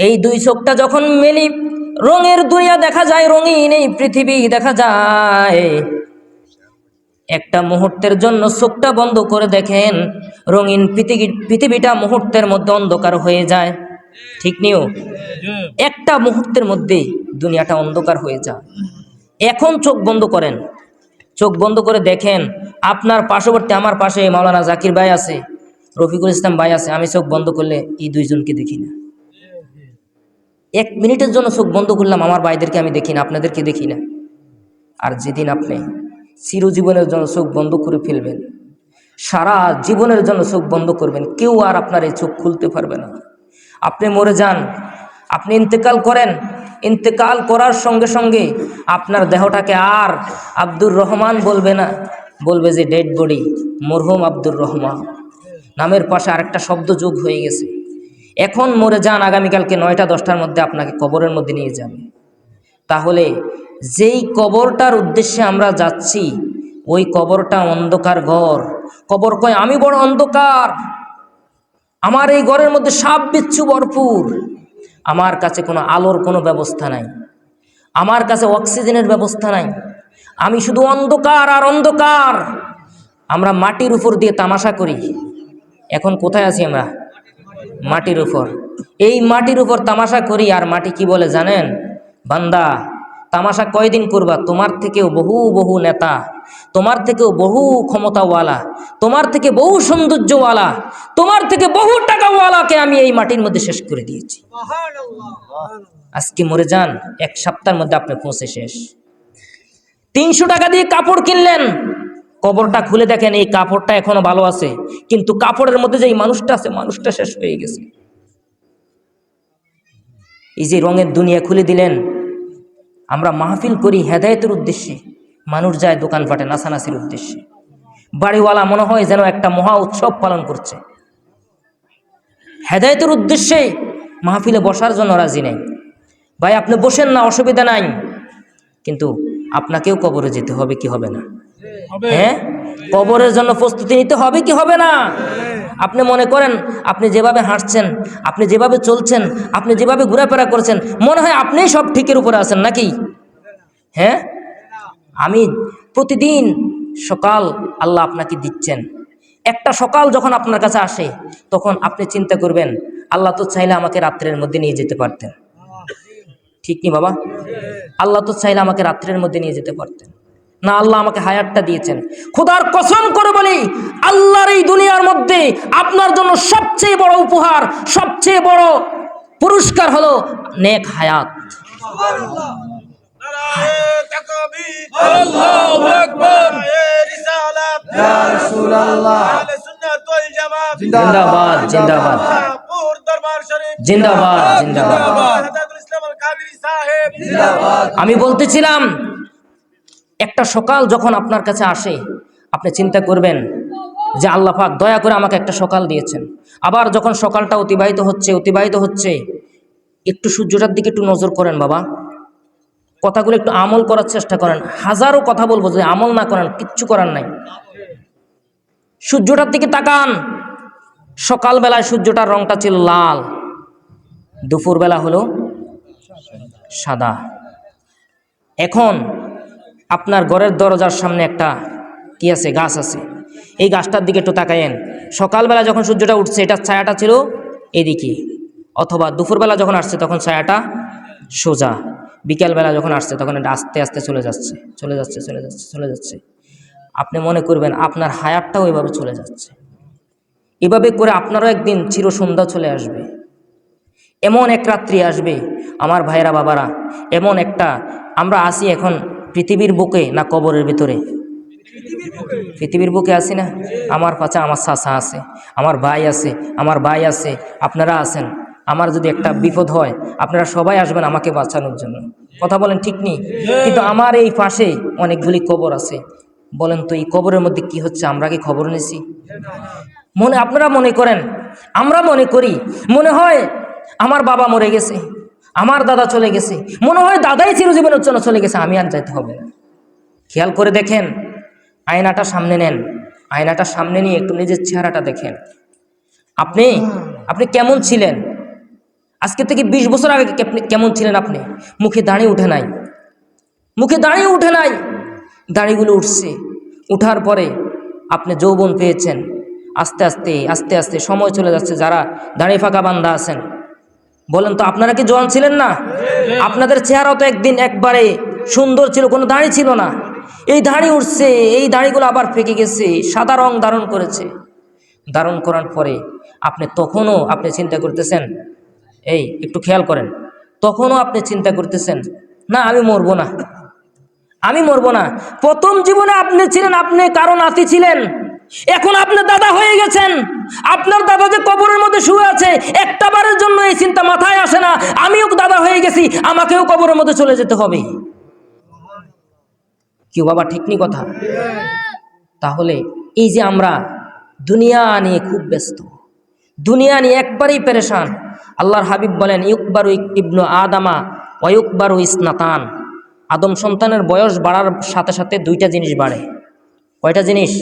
এই দুই চোখটা যখন মেলি, রঙের দুনিয়া দেখা যায়, রঙিন এই পৃথিবী দেখা যায়। একটা মুহূর্তের জন্য চোখটা বন্ধ করে দেখেন, রঙিন পৃথিবী, পৃথিবীটা মুহূর্তের মধ্যে অন্ধকার হয়ে যায়। ঠিক নিও? একটা মুহূর্তের মধ্যেই দুনিয়াটা অন্ধকার হয়ে যায়। এখন চোখ বন্ধ করেন। চোখ বন্ধ করে দেখেন, আপনার পার্শ্ববর্তী, আমার পাশে মাওলানা জাকির ভাই আছে, রফিকুল ইসলাম ভাই আছে, আমি চোখ বন্ধ করলে এই দুইজনকে দেখি না। এক মিনিটের জন্য চোখ বন্ধ করলাম, আমার ভাইদেরকে আমি দেখি না, আপনাদেরকে দেখি না। আর যেদিন আপনি চিরজীবনের জন্য চোখ বন্ধ করে ফেলবেন, সারা জীবনের জন্য চোখ বন্ধ করবেন, কেউ আর আপনার এই চোখ খুলতে পারবে না। আপনি মরে যান, আপনি ইন্তেকাল করেন, ইন্তেকাল করার সঙ্গে সঙ্গে আপনার দেহটাকে আর আব্দুর রহমান বলবে না, বলবে যে ডেড বডি মরহুম আব্দুর রহমান। নামের পাশে আরেকটা শব্দ যোগ হয়ে গেছে। এখন মরে যান আগামীকালকে নয়টা, দশটার মধ্যে আপনাকে কবরের মধ্যে নিয়ে যাবে। তাহলে যেই কবরটার উদ্দেশ্যে আমরা যাচ্ছি, ওই কবরটা অন্ধকার ঘর। কবর কয়, আমি বড় অন্ধকার। আমার এই ঘরের মধ্যে সাপ বিচ্ছু ভরপুর। আমার কাছে কোনো আলোর কোনো ব্যবস্থা নাই। আমার কাছে অক্সিজেনের ব্যবস্থা নাই। আমি শুধু অন্ধকার আর অন্ধকার। আমরা মাটির উপর দিয়ে তামাশা করি। এখন কোথায় আছি আমরা? মাটির উপর। এই মাটির উপর তামাশা করি আর মাটি কি বলে জানেন? বান্দা তামাশা কয়দিন করবা? তোমার থেকেও বহু বহু নেতা তোমার থেকেও বহু ক্ষমতাওয়ালা তোমার থেকে বহু সৌন্দর্যওয়ালা তোমার থেকে বহু টাকাওয়ালাকে আমি এই মাটির মধ্যে শেষ করে দিয়েছি। আজকে মরে যান এক সপ্তাহের মধ্যে আপনি পৌঁছে শেষ। তিনশো টাকা দিয়ে কাপড় কিনলেন কবরটা খুলে দেখেন, এই কাপড়টা এখনও ভালো আছে। কিন্তু কাপড়ের মধ্যে যে এই মানুষটা আছে, মানুষটা শেষ হয়ে গেছে। এই যে রঙের দুনিয়া খুলে দিলেন, আমরা মাহফিল করি হেদায়েতের উদ্দেশ্যে। মানুষ যায় দোকানপাটে নাচানাচির উদ্দেশ্যে। বাড়িওয়ালা মনে হয় যেন একটা মহা উৎসব পালন করছে। হেদায়েতের উদ্দেশ্যে মাহফিলে বসার জন্য রাজি নেই। ভাই, আপনি বসেন না, অসুবিধা নাই। কিন্তু আপনাকেও কবরে যেতে হবে, কি হবে না? হ্যাঁ? কবরের জন্য প্রস্তুতি নিতে হবে কি হবে না? আপনি মনে করেন, আপনি যেভাবে হাঁটছেন, আপনি যেভাবে চলছেন, আপনি যেভাবে ঘোরাফেরা করছেন, মনে হয় আপনিই সব ঠিকের উপরে আছেন নাকি? হ্যাঁ? আমি প্রতিদিন সকাল আল্লাহ আপনাকে দিচ্ছেন। একটা সকাল যখন আপনার কাছে আসে, তখন আপনি চিন্তা করবেন, আল্লাহ তো চাইলে আমাকে রাত্রের মধ্যে নিয়ে যেতে পারতেন। ঠিক নি বাবা? আল্লাহ তো চাইলে আমাকে রাত্রের মধ্যে নিয়ে যেতে পারতেন। না আল্লাহ আমাকে হায়াতটা দিয়েছেন। খোদার কসম করে বলি আল্লাহর এই দুনিয়ার মধ্যে আপনার জন্য সবচেয়ে বড় উপহার সবচেয়ে বড় পুরস্কার হলো নেক হায়াত। জিন্দাবাদ জিন্দাবাদ। আমি বলতেছিলাম একটা সকাল যখন আপনার কাছে আসে, আপনি চিন্তা করবেন যে আল্লাহ পাক দয়া করে আমাকে একটা সকাল দিয়েছেন। আবার যখন সকালটা অতিবাহিত হচ্ছে অতিবাহিত হচ্ছে, একটু সূর্যটার দিকে একটু নজর করেন বাবা। কথাগুলো একটু আমল করার চেষ্টা করেন। হাজারো কথা বলব, যদি আমল না করেন, কিচ্ছু করার নাই। সূর্যটার দিকে তাকান। সকালবেলায় সূর্যটার রংটা ছিল লাল। দুপুরবেলা হলো সাদা। এখন আপনার ঘরের দরজার সামনে একটা কি আছে, গাছ আছে। এই গাছটার দিকে একটু তাকায়েন। সকালবেলা যখন সূর্যটা উঠছে এটার ছায়াটা ছিল এদিকে। অথবা দুপুরবেলা যখন আসছে, তখন ছায়াটা সোজা। বিকেলবেলা যখন আসছে, তখন এটা আস্তে আস্তে চলে যাচ্ছে চলে যাচ্ছে চলে যাচ্ছে চলে যাচ্ছে। আপনি মনে করবেন, আপনার হায়াতটাও এভাবে চলে যাচ্ছে। এভাবে করে আপনারও একদিন চির সন্ধ্যা চলে আসবে। এমন এক রাত্রি আসবে, আমার ভাইয়েরা, বাবারা। এমন একটা, আমরা আসি এখন পৃথিবীর বুকে না কবরের ভিতরে? পৃথিবীর বুকে আছি না? আমার পাশে আমার চাষা আছে, আমার ভাই আছে, আমার ভাই আছে, আপনারা আছেন। আমার যদি একটা বিপদ হয়, আপনারা সবাই আসবেন আমাকে বাঁচানোর জন্য। কথা বলেন ঠিক নেই? কিন্তু আমার এই পাশে অনেকগুলি কবর আছে। বলেন তো, এই কবরের মধ্যে কি হচ্ছে? আমরা কি খবর নিছি মনে, আপনারা মনে করেন? আমরা মনে করি, মনে হয় আমার বাবা মরে গেছে। আমার দাদা চলে গেছে। মনে হয় দাদাই চিরজীবনের জন্য চলে গেছে, আমি আর যাইতে হবে না। খেয়াল করে দেখেন, আয়নাটা সামনে নেন। আয়নাটা সামনে নিয়ে একটু নিজের চেহারাটা দেখেন। আপনি আপনি কেমন ছিলেন? আজকে থেকে বিশ বছর আগে কেমন ছিলেন আপনি? মুখে দাঁড়িয়ে উঠে নাই। মুখে দাঁড়িয়ে উঠে নাই। দাড়িগুলো উঠছে। উঠার পরে আপনি যৌবন পেয়েছেন। আস্তে আস্তে আস্তে আস্তে সময় চলে যাচ্ছে যারা দাঁড়িয়ে ফাঁকা বান্দা আছেন। বলেন তো, আপনারা কি জোয়ান ছিলেন না? আপনাদের চেহারা তো একদিন একবারে সুন্দর ছিল, কোনো দাড়ি ছিল না। এই দাড়ি উঠছে এই দাড়িগুলো আবার ফেঁকে গেছে, সাদা রং ধারণ করেছে। ধারণ করার পরে আপনি তখনও আপনি চিন্তা করতেছেন, এই, একটু খেয়াল করেন। তখনও আপনি চিন্তা করতেছেন, না, আমি মরবো না। আমি মরবো না। প্রথম জীবনে আপনি ছিলেন, আপনি কারও নাতি ছিলেন। এখন আপনি দাদা হয়ে গেছেন। আপনার দাদা যে কবরের মধ্যে শুয়ে আছে একটা বারের জন্য এই চিন্তা মাথায় আসে না। আমিও দাদা হয়ে গেছি, আমাকেও কবরের মধ্যে চলে যেতে হবে। কি বাবা, ঠিক নি কথা? তাহলে এই যে আমরা দুনিয়া নিয়ে খুব ব্যস্ত, দুনিয়া নিয়ে একবারেই পেরেশান। আল্লাহর হাবিব বলেন, ইউকবারু ইবনু আদামা ওয়ুকবারু ইসনাতান। আদম সন্তানের বয়স বাড়ার সাথে সাথে দুইটা জিনিস বাড়ে। কয়টা জিনিস?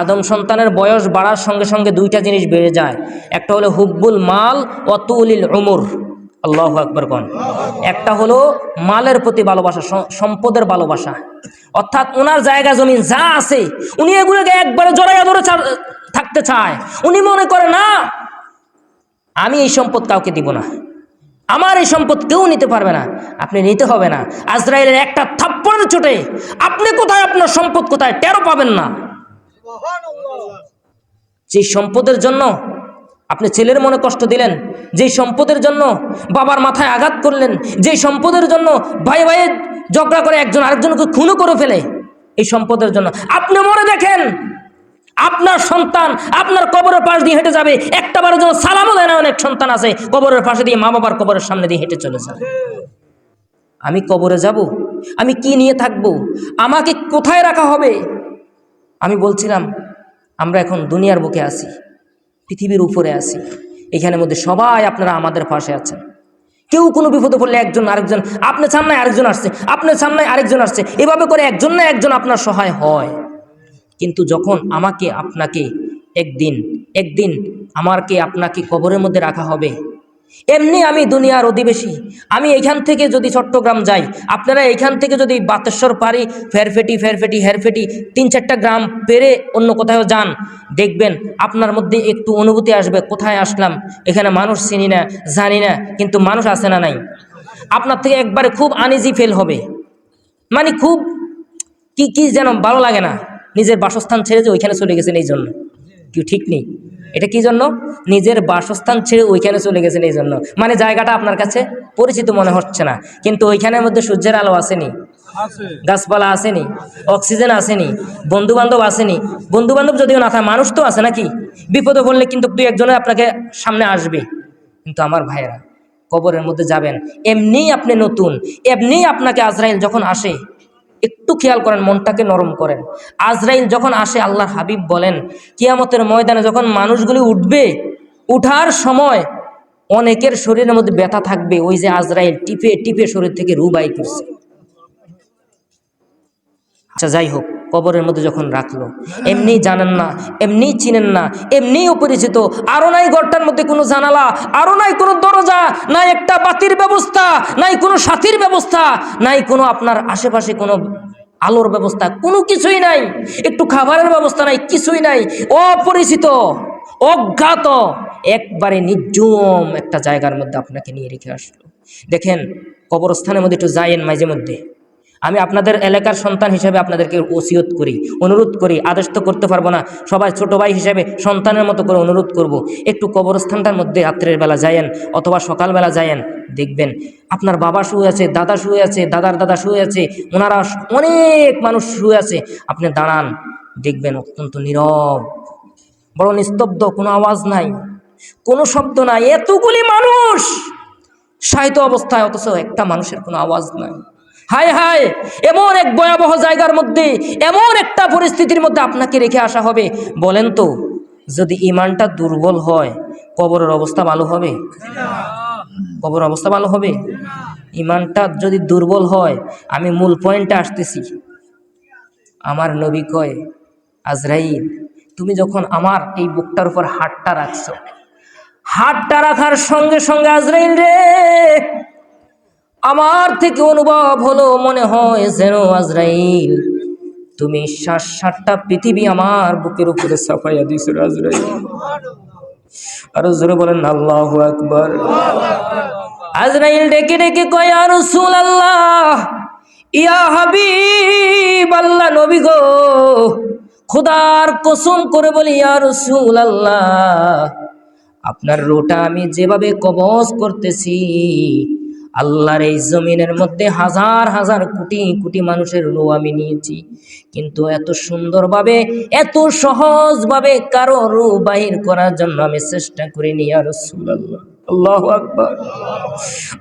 আদম সন্তানের বয়স বাড়ার সঙ্গে সঙ্গে দুইটা জিনিস বেড়ে যায়। একটা হলো হুব্বুল মাল অতুলিল উমর। আল্লাহ আকবর কন। একটা হলো মালের প্রতি ভালোবাসা সম্পদের ভালোবাসা। অর্থাৎ ওনার জায়গা জমিন যা আছে, উনি এগুলোকে একবারে জড়াইয়া ধরে থাকতে চায়। উনি মনে করে, না, আমি এই সম্পদ কাউকে দিব না। আমার এই সম্পদ কেউ নিতে পারবে না। আপনি নিতে হবে না। আজরাইলের একটা থাপ্পড়ের চোটে আপনি কোথায় আপনার সম্পদ কোথায় টেরো পাবেন না। যে সম্পদের জন্য আপনি ছেলের মনে কষ্ট দিলেন যেই সম্পদের জন্য বাবার মাথায় আঘাত করলেন যেই সম্পদের জন্য ভাই ভাইয়ে ঝগড়া করে একজন আরেকজনকে খুনও করে ফেলে, এই সম্পদের জন্য। আপনি মনে দেখেন। আপনার সন্তান আপনার কবরের পাশ দিয়ে হেঁটে যাবে। একটা বারের জন্য সালামও দেয় না অনেক সন্তান আছে, কবরের পাশে দিয়ে মা বাবার কবরের সামনে দিয়ে হেঁটে চলে যায় আমি কবরে যাব, আমি কি নিয়ে থাকব, আমাকে কোথায় রাখা হবে? আমি বলছিলাম, আমরা এখন দুনিয়ার বুকে আছি, পৃথিবীর উপরে আছি, এখানের মধ্যে সবাই আপনারা আমাদের পাশে আছেন। কেউ কোনো বিপদে পড়লে একজন আরেকজন, আপনার নাই আরেকজন আসছে, আপনার নাই আরেকজন আসছে, এভাবে করে একজন না একজন আপনার সহায় হয়। কিন্তু যখন আমাকে আপনাকে একদিন একদিন আমাকে আপনাকে কবরের মধ্যে রাখা হবে, এমনি আমি দুনিয়ার অধিবেশী আমি এখান থেকে যদি চট্টগ্রাম যাই, আপনারা এখান থেকে যদি বাতেশ্বর পারি ফেরফেটি ফেরফেটি, হেরফেটি, তিন চারটা গ্রাম পেরে অন্য কোথাও যান, দেখবেন আপনার মধ্যে একটু অনুভূতি আসবে, কোথায় আসলাম? এখানে মানুষ চিনি না, জানি না, কিন্তু মানুষ আসে না নাই। আপনার থেকে একবারে খুব আনিজি ফেল হবে। মানে খুব কি কি যেন ভালো লাগে না। নিজের বাসস্থান ছেড়ে যে ওইখানে চলে গেছেন এই জন্য। কি ঠিক নেই? এটা কি জন্য? নিজের বাসস্থান ছেড়ে ওইখানে চলে গেছেন এই জন্য। মানে জায়গাটা আপনার কাছে পরিচিত মনে হচ্ছে না। কিন্তু ওইখানের মধ্যে সূর্যের আলো আসেনি গাছপালা আসেনি অক্সিজেন আসেনি বন্ধু বান্ধব আসেনি। বন্ধু বান্ধব যদিও না থাকে মানুষ তো আছে নাকি? বিপদে পড়লে কিন্তু দুই একজনে আপনাকে সামনে আসবে। কিন্তু আমার ভাইয়েরা কবরের মধ্যে যাবেন। এমনিই আপনি নতুন এমনিই আপনাকে আজরাইল যখন আসে একটু খেয়াল করেন, মনটাকে নরম করেন। আজরাইল যখন আসে, আল্লাহর হাবিব বলেন, কিয়ামতের ময়দানে যখন মানুষগুলি উঠবে, উঠার সময় অনেকের শরীরের মধ্যে ব্যথা থাকবে, ওই যে আজরাইল টিপে টিপে শরীর থেকে রুবাই করছে আচ্ছা যাই হোক কবরের মধ্যে যখন রাখল এমনি জানেন না এমনি চিনেন না এমনি অপরিচিত আরও নাই ঘরটার মধ্যে কোনো জানালা আরও নাই কোনো দরজা, নাই একটা বাতির ব্যবস্থা, নাই কোনো সাথীর ব্যবস্থা, নাই কোনো আপনার আশেপাশে কোনো আলোর ব্যবস্থা, কোনো কিছুই নাই। একটু খাবারের ব্যবস্থা নাই, কিছুই নাই। অপরিচিত, অজ্ঞাত, একবারে নির্জম একটা জায়গার মধ্যে আপনাকে নিয়ে রেখে আসলো। দেখেন, কবরস্থানের মধ্যে একটু যাইয়েন মাঝে মধ্যে। আমি আপনাদের এলাকার সন্তান হিসেবে আপনাদেরকে ওসিয়ত করি, অনুরোধ করি, আদেশ তো করতে পারব না, সবাই ছোট ভাই হিসেবে সন্তানের মতো করে অনুরোধ করব। একটু কবরস্থানটার মধ্যে রাত্রের বেলা যায়েন অথবা সকালবেলা যায়েন, দেখবেন আপনার বাবা শুয়ে আছে, দাদা শুয়ে আছে, দাদার দাদা শুয়ে আছে, ওনারা অনেক মানুষ শুয়ে আছে, আপনি দাঁড়ান, দেখবেন অত্যন্ত নীরব, বড় নিস্তব্ধ, কোনো আওয়াজ নাই, কোনো শব্দ নাই, এতগুলি মানুষ সাহিত্য অবস্থায় অথচ একটা মানুষের কোনো আওয়াজ নাই হায় হায়, এমন এক ভয়াবহ জায়গার মধ্যে, এমন একটা পরিস্থিতির মধ্যে আপনাকে রেখে আসা হবে। বলেন তো, যদি ইমানটা দুর্বল হয়, কবরের অবস্থা ভালো হবে? কবর অবস্থা ভালো হবে? ইমানটা যদি দুর্বল হয়, আমি মূল পয়েন্টে আসতেছি। আমার নবী কয়, আজরাইল, তুমি যখন আমার এই বুকটার উপর হাতটা রাখছো, হাতটা রাখার সঙ্গে সঙ্গে আজরাইল রে আমার থেকে অনুভব হলো, মনে হয় যেন আজরাইল। তুমি সাত সাতটা পৃথিবী আমার বুকের উপরে সাফাইয়া দিছো আজরাইল। আরও জোরে বলেন, আল্লাহ আকবার। আজরাইল ডেকে ডেকে কয় আর রসুল আল্লাহ ইয়া হাবিব, আল্লাহ নবী গো। খোদার কসম করে বলি, ইয়া রসুল আল্লাহ আপনার রোটা আমি যেভাবে কবজ করতেছি আল্লাহর এই জমিনের মধ্যে হাজার হাজার কোটি কোটি মানুষের রো আমি নিয়েছি। কিন্তু এত সুন্দরভাবে, এত সহজভাবে কারও রু বাহির করার জন্য আমি চেষ্টা করিনি আর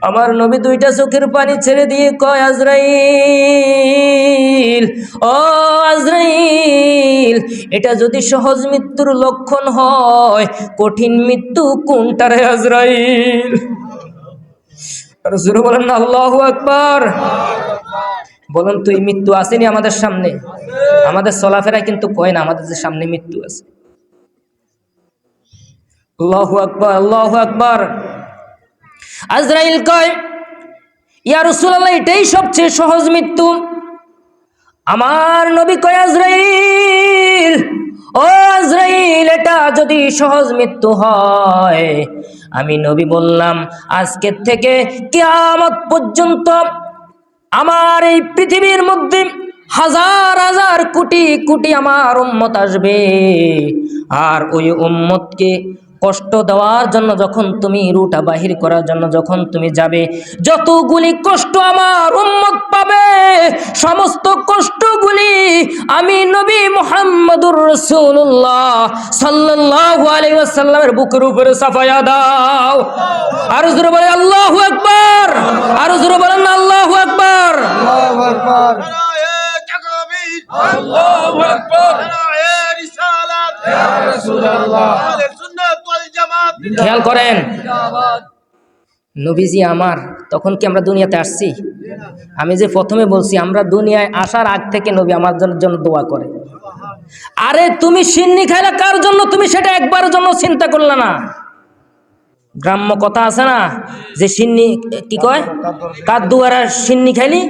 আমার নবী দুইটা চোখের পানি ছেড়ে দিয়ে কয়, আজরাইল, ও আজরাইল, এটা যদি সহজ মৃত্যুর লক্ষণ হয়, কঠিন মৃত্যু কোনটারে আজরাইল? রসুল বলেন, আল্লাহ আকবার। বলেন মৃত্যু আসেনি আমাদের সামনে। আমাদের চলাফেরা কিন্তু কয় না, আমাদের যে সামনে মৃত্যু আছে। আকবার কয় সবচেয়ে সহজ মৃত্যু। আমার নবী কয়, আজরাইল। আজরাইল, এটা যদি সহজ মৃত্যু হয়, আমি নবী বললাম আজকের থেকে কিয়ামত পর্যন্ত আমার এই পৃথিবীর মধ্যে হাজার হাজার কোটি কোটি আমার উম্মত আসবে। আর ওই উম্মতকে কষ্ট দেওয়ার জন্য যখন তুমি রুটা বাহির করার জন্য যখন তুমি যাবে যতগুলি কষ্ট আমার উম্মত পাবে সমস্ত কষ্টগুলি আমি নবী মোহাম্মদুর রসুল্লাহ সাল্লাল্লাহু আলাইহি ওয়াসাল্লামের বুকের উপরে সাফায়া দাও। আর জোরে বলে আল্লাহু আকবার! আর জোরে বলেন আল্লাহু আকবার! আল্লাহু আকবার। খেয়াল করেন। নবীজি আমার, তখন কি আমরা দুনিয়াতে আসছি? আমি যে প্রথমে বলছি, আমরা দুনিয়ায় আসার আগ থেকে নবী আমার জন্য দোয়া করে। আরে তুমি সিন্নি খাইলা কার জন্য? তুমি সেটা একবারের জন্য চিন্তা করলে না। গ্রাম্য কথা আছে না, যে সিন্নি, কি কয়? কার দুয়ারা সিন্নি খাইলি?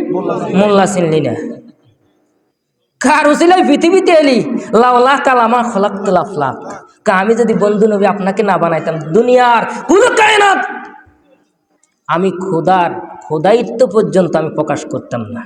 মোল্লা সিন্নি না। কার উচিলাই পৃথিবীতে এলি? লাউলা কালামা খলাক লাফ লাখ কা আমি যদি বন্ধু নবী আপনাকে না বানাইতাম, দুনিয়ার কোনো কায়নাত? আমি খোদার খোদায়িত্ব পর্যন্ত আমি প্রকাশ করতাম না।